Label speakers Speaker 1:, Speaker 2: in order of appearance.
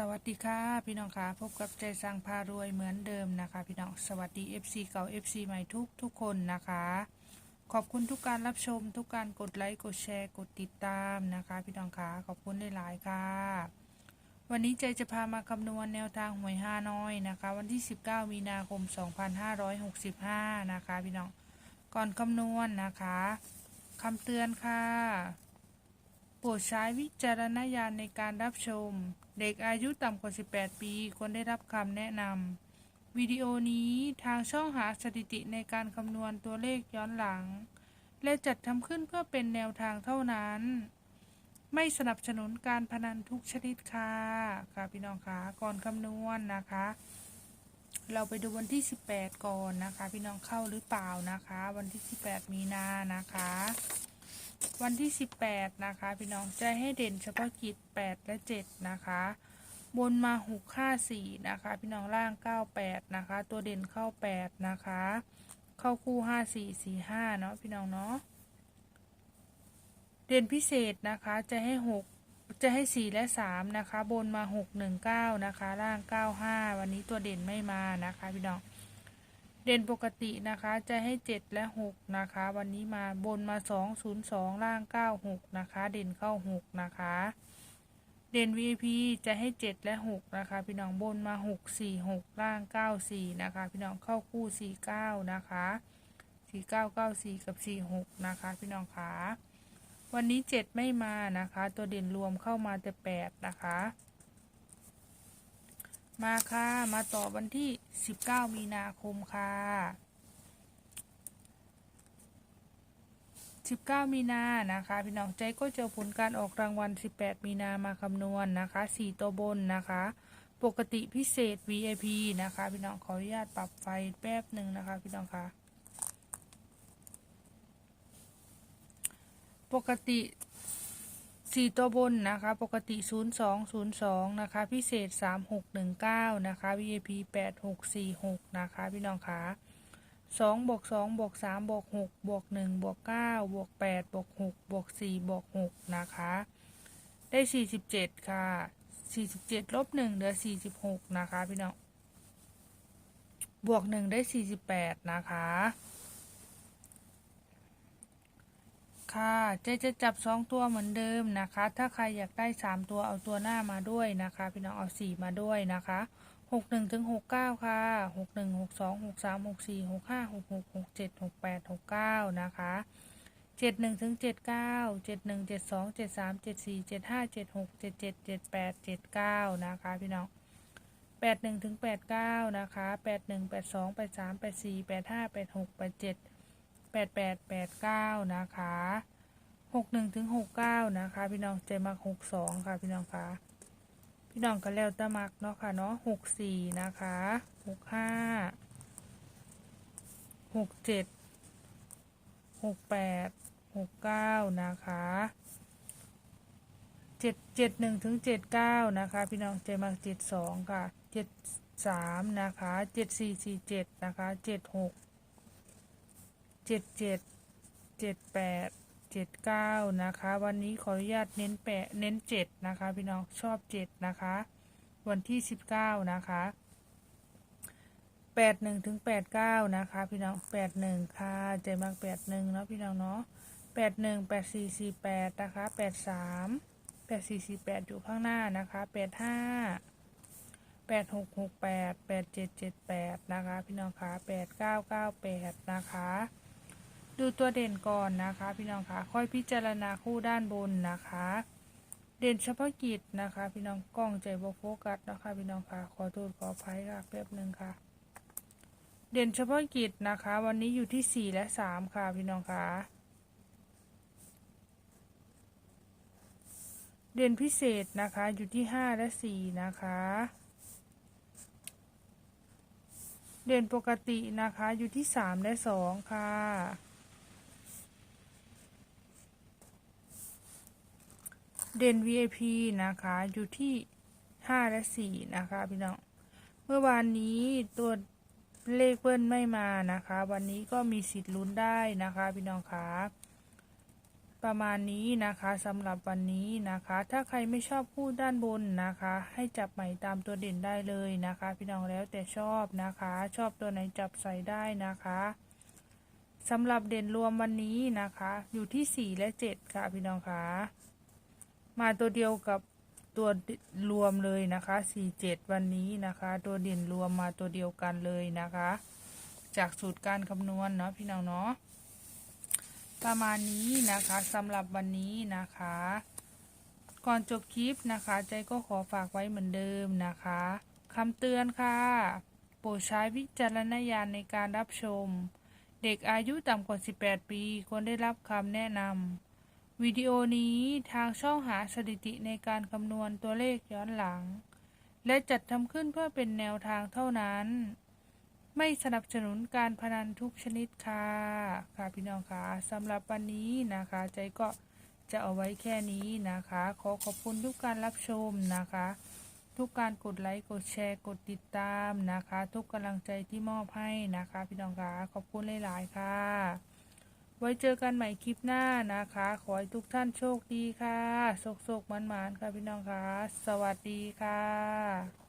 Speaker 1: สวัสดีค่ะพี่น้องค่ะพบกับใจสร้างพารวยเหมือนเดิมนะคะ พี่น้องสวัสดี FC เก่า FC ใหม่ทุกทุกคนนะคะ ขอบคุณทุกการรับชม ทุกการกดไลค์กดแชร์กดติดตามนะคะ พี่น้องค่ะขอบคุณหลายๆค่ะ วันนี้ใจจะพามาคำนวณแนวทางหวยห้าน้อยนะคะ วันที่ 19 มีนาคม 2565 นะคะ พี่น้องก่อนคำนวณนะคะคำเตือนค่ะโปรดใช้วิจารณญาณในการรับชม เด็กอายุต่ำกว่า 18 ปีควรได้รับคำแนะนำวิดีโอนี้ทางช่องหาสถิติในการคำนวณตัวเลขย้อนหลัง และจัดทำขึ้นเพื่อเป็นแนวทางเท่านั้น ไม่สนับสนุนการพนันทุกชนิดค่ะค่ะพี่น้องคะก่อนคำนวณนะคะ เราไปดูวันที่ 18 ก่อนนะคะ พี่น้องเข้าหรือเปล่านะคะ วันที่ 18 มีนานะคะ วันที่ 18 นะคะ พี่น้องจะให้เด่นเฉพาะกิจ 8 และ 7 นะคะ บนมา 6 5 4 นะคะ พี่น้องล่าง 98 นะคะ ตัวเด่นเข้า 8 นะคะ เข้าคู่ 5 4 4 5 เนาะพี่น้องเนาะเด่นพิเศษนะคะจะให้ 6 จะให้ 4 และ 3 นะคะ บนมา 6 1 9 นะคะ ล่าง 95 วันนี้ตัวเด่นไม่มานะคะ พี่น้อง เด่นปกตินะคะ จะให้ 7 และ 6 นะคะ วันนี้มาบนมา 2 0 2 ล่าง 96 นะคะ เด่นเข้า 6 นะคะ เด่น VIP จะให้ 7 และ 6 นะคะ พี่น้องบนมา 6 4 6 ล่าง 94 นะคะ พี่น้องเข้าคู่ 49 นะคะ 4994 กับ 46 นะคะ พี่น้องคะวันนี้ 7 ไม่มานะคะ ตัวเด่นรวมเข้ามาแต่ 8 นะคะ มาค่ะ มาต่อวันที่ 19 มีนาคมค่ะ 19 มีนานะคะ พี่น้องใจก็เจอผลการออกรางวัล 18 มีนามาคำนวณนะคะ 4 ตัวบนนะคะ ปกติพิเศษ VIP นะคะ พี่น้องขออนุญาตปรับไฟแป๊บหนึ่งนะคะ พี่น้องคะปกติ สี่ตัวบนนะคะ ปกติ 0202 นะคะ พิเศษ 3619 นะคะ VIP 8646 นะคะ พี่น้องคะ2บวก2บวก3บวก6บวก1บวก9บวก8บวก6บวก4บวก6นะคะ ได้ 47 ค่ะ 47ลบ1เหลือ 46 นะคะ พี่น้อง บวก 1 ได้ 48 นะคะ ค่ะ เจจะจับสองตัวเหมือนเดิมนะคะ ถ้าใครอยากได้สามตัวเอาตัวหน้ามาด้วยนะคะ พี่น้องเอาสี่มาด้วยนะคะหกหนึ่งถึงหกเก้าค่ะหกหนึ่งหกสองหกสามหกสี่หกห้าหกหกหกเจ็ดหกแปดหกเก้านะคะเจ็ดหนึ่งถึงเจ็ดเก้าเจ็ดหนึ่งเจ็ดสองเจ็ดสามเจ็ดสี่เจ็ดห้าเจ็ดหกเจ็ดเจ็ดเจ็ดแปดเจ็ดเก้านะคะ พี่น้องแปดหนึ่งถึงแปดเก้านะคะแปดหนึ่งแปดสองแปดสามแปดสี่แปดห้าแปดหกแปดเจ็ด แปดแปดแปดเก้านะคะหกหนึ่งถึงหกเก้านะคะ พี่น้องใจมักหกสองค่ะ พี่น้องคะพี่น้องก็แล้วแตะมักเนาะค่ะเนาะหกสี่นะคะหกห้าหกเจ็ดหกแปดหกเก้านะคะเจ็ดเจ็ดหนึ่งถึงเจ็ดเก้านะคะ พี่น้องใจมักเจ็ดสองค่ะเจ็ดสามนะคะเจ็ดสี่สี่เจ็ดนะคะเจ็ดหก เจ็ดเจ็ดเจ็ดแปดเจ็ดเก้านะคะ วันนี้ขออนุญาตเน้นแปะเน้นเจ็ดนะคะ พี่น้องชอบเจ็ดนะคะ วันที่สิบเก้านะคะแปดหนึ่งถึงแปดเก้านะคะ พี่น้องแปดหนึ่งค่ะใจมากแปดหนึ่งเนาะพี่น้องเนาะแปดหนึ่งแปดสี่สี่แปดนะคะแปดสามแปดสี่สี่แปดอยู่ข้างหน้านะคะแปดห้าแปดหกหกแปดแปดเจ็ดเจ็ดแปดนะคะ พี่น้องคะแปดเก้าเก้าแปดนะคะ ดูตัวเด่นก่อนนะคะ พี่น้องคะค่อยพิจารณาคู่ด้านบนนะคะ เด่นเฉพาะกิจนะคะ พี่น้องกล้องใจบโฟกัสนะคะ พี่น้องคะขอโทษขออภัยค่ะแป๊บหนึ่งค่ะ เด่นเฉพาะกิจนะคะ วันนี้อยู่ที่สี่และสามค่ะ พี่น้องคะเด่นพิเศษนะคะอยู่ที่ห้าและสี่นะคะเด่นปกตินะคะอยู่ที่สามและสองค่ะ เด่น VIP นะคะ อยู่ที่ห้าและสี่นะคะ พี่น้อง เมื่อวานนี้ตัวเลขเบิ้ลไม่มานะคะ วันนี้ก็มีสิทธิ์ลุ้นได้นะคะ พี่น้องคะประมาณนี้นะคะสำหรับวันนี้นะคะ ถ้าใครไม่ชอบพูดด้านบนนะคะ ให้จับใหม่ตามตัวเด่นได้เลยนะคะ พี่น้องแล้วแต่ชอบนะคะ ชอบตัวไหนจับใส่ได้นะคะสำหรับเด่นรวมวันนี้นะคะ อยู่ที่ 4 และ 7 ค่ะพี่น้องคะ มาตัวเดียวกับตัวรวมเลยนะคะ4 7วันนี้นะคะ ตัวเด่นรวมมาตัวเดียวกันเลยนะคะ จากสูตรการคำนวณเนาะพี่น้องเนาะประมาณนี้นะคะสำหรับวันนี้นะคะ ก่อนจบคลิปนะคะ ใจก็ขอฝากไว้เหมือนเดิมนะคะคำเตือนค่ะ โปรดใช้วิจารณญาณในการรับชม เด็กอายุต่ำกว่า 18 ปี ควรได้รับคำแนะนำ วิดีโอนี้ทางช่องหาสถิติในการคำนวณตัวเลขย้อนหลัง และจัดทำขึ้นเพื่อเป็นแนวทางเท่านั้น ไม่สนับสนุนการพนันทุกชนิดค่ะ ค่ะพี่น้องคะสำหรับวันนี้นะคะ ใจก็จะเอาไว้แค่นี้นะคะ ขอขอบคุณทุกการรับชมนะคะ ทุกการกดไลค์กดแชร์กดติดตามนะคะ ทุกกำลังใจที่มอบให้นะคะ พี่น้องคะขอบคุณหลาย ๆ ค่ะ ไว้เจอกันใหม่คลิปหน้านะคะ ขอให้ทุกท่านโชคดีค่ะโชคๆมันๆค่ะพี่น้องคะสวัสดีค่ะ